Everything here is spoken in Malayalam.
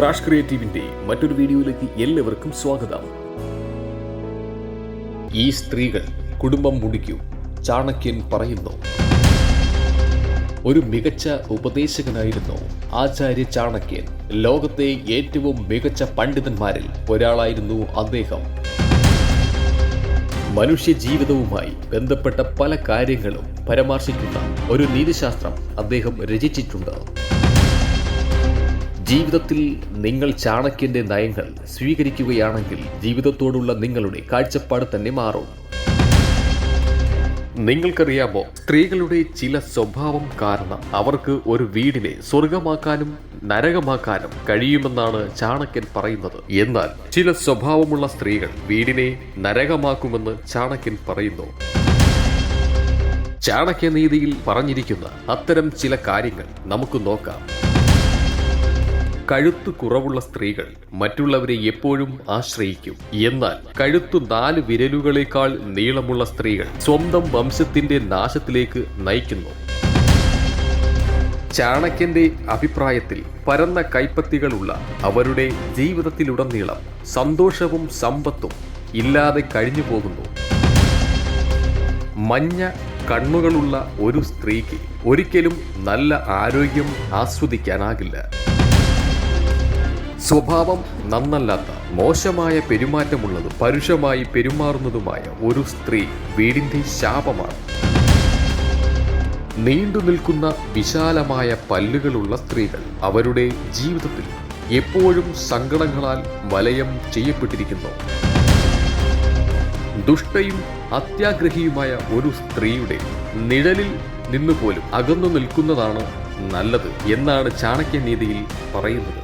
ക്രാഷ് ക്രിയേറ്റീവിന്റെ മറ്റൊരു വീഡിയോയിലേക്ക് എല്ലാവർക്കും സ്വാഗതം. ഈ സ്ത്രീകൾ കുടുംബം മുടിക്കൂ ചാണക്യൻ പറയുന്നു. ഒരു മികച്ച ഉപദേശകനായിരുന്നു ആചാര്യ ചാണക്യൻ. ലോകത്തെ ഏറ്റവും മികച്ച പണ്ഡിതന്മാരിൽ ഒരാളായിരുന്നു അദ്ദേഹം. മനുഷ്യ ജീവിതവുമായി ബന്ധപ്പെട്ട പല കാര്യങ്ങളും പരാമർശിക്കുന്ന ഒരു നീതിശാസ്ത്രം അദ്ദേഹം രചിച്ചിട്ടുണ്ട്. ജീവിതത്തിൽ നിങ്ങൾ ചാണക്യന്റെ നയങ്ങൾ സ്വീകരിക്കുകയാണെങ്കിൽ ജീവിതത്തോടുള്ള നിങ്ങളുടെ കാഴ്ചപ്പാട് തന്നെ മാറും. നിങ്ങൾക്കറിയാമോ സ്ത്രീകളുടെ ചില സ്വഭാവം കാരണം അവർക്ക് ഒരു വീടിനെ സ്വർഗമാക്കാനും നരകമാക്കാനും കഴിയുമെന്നാണ് ചാണക്യൻ പറയുന്നത്. എന്നാൽ ചില സ്വഭാവമുള്ള സ്ത്രീകൾ വീടിനെ നരകമാക്കുമെന്ന് ചാണക്യൻ പറയുന്നു. ചാണക്യനീതിയിൽ പറഞ്ഞിരിക്കുന്ന അത്തരം ചില കാര്യങ്ങൾ നമുക്ക് നോക്കാം. കഴുത്തു കുറവുള്ള സ്ത്രീകൾ മറ്റുള്ളവരെ എപ്പോഴും ആശ്രയിക്കും. എന്നാൽ കഴുത്തു നാല് വിരലുകളേക്കാൾ നീളമുള്ള സ്ത്രീകൾ സ്വന്തം വംശത്തിന്റെ നാശത്തിലേക്ക് നയിക്കുന്നു. ചാണക്യന്റെ അഭിപ്രായത്തിൽ പരന്ന കൈപ്പത്തികളുള്ള അവരുടെ ജീവിതത്തിലുടനീളം സന്തോഷവും സമ്പത്തും ഇല്ലാതെ കഴിഞ്ഞു പോകുന്നു. മഞ്ഞ കണ്ണുകളുള്ള ഒരു സ്ത്രീക്ക് ഒരിക്കലും നല്ല ആരോഗ്യം ആസ്വദിക്കാനാകില്ല. സ്വഭാവം നന്നല്ലാത്ത മോശമായ പെരുമാറ്റമുള്ളതും പരുഷമായി പെരുമാറുന്നതുമായ ഒരു സ്ത്രീ വീടിന്റെ ശാപമാണ്. നീണ്ടു നിൽക്കുന്ന വിശാലമായ പല്ലുകളുള്ള സ്ത്രീകൾ അവരുടെ ജീവിതത്തിൽ എപ്പോഴും സങ്കടങ്ങളാൽ വലയം ചെയ്യപ്പെട്ടിരിക്കുന്നു. ദുഷ്ടയും അത്യാഗ്രഹിയുമായ ഒരു സ്ത്രീയുടെ നിഴലിൽ നിന്നുപോലും അകന്നു നിൽക്കുന്നതാണ് നല്ലത് എന്നാണ് ചാണക്യനീതിയിൽ പറയുന്നത്.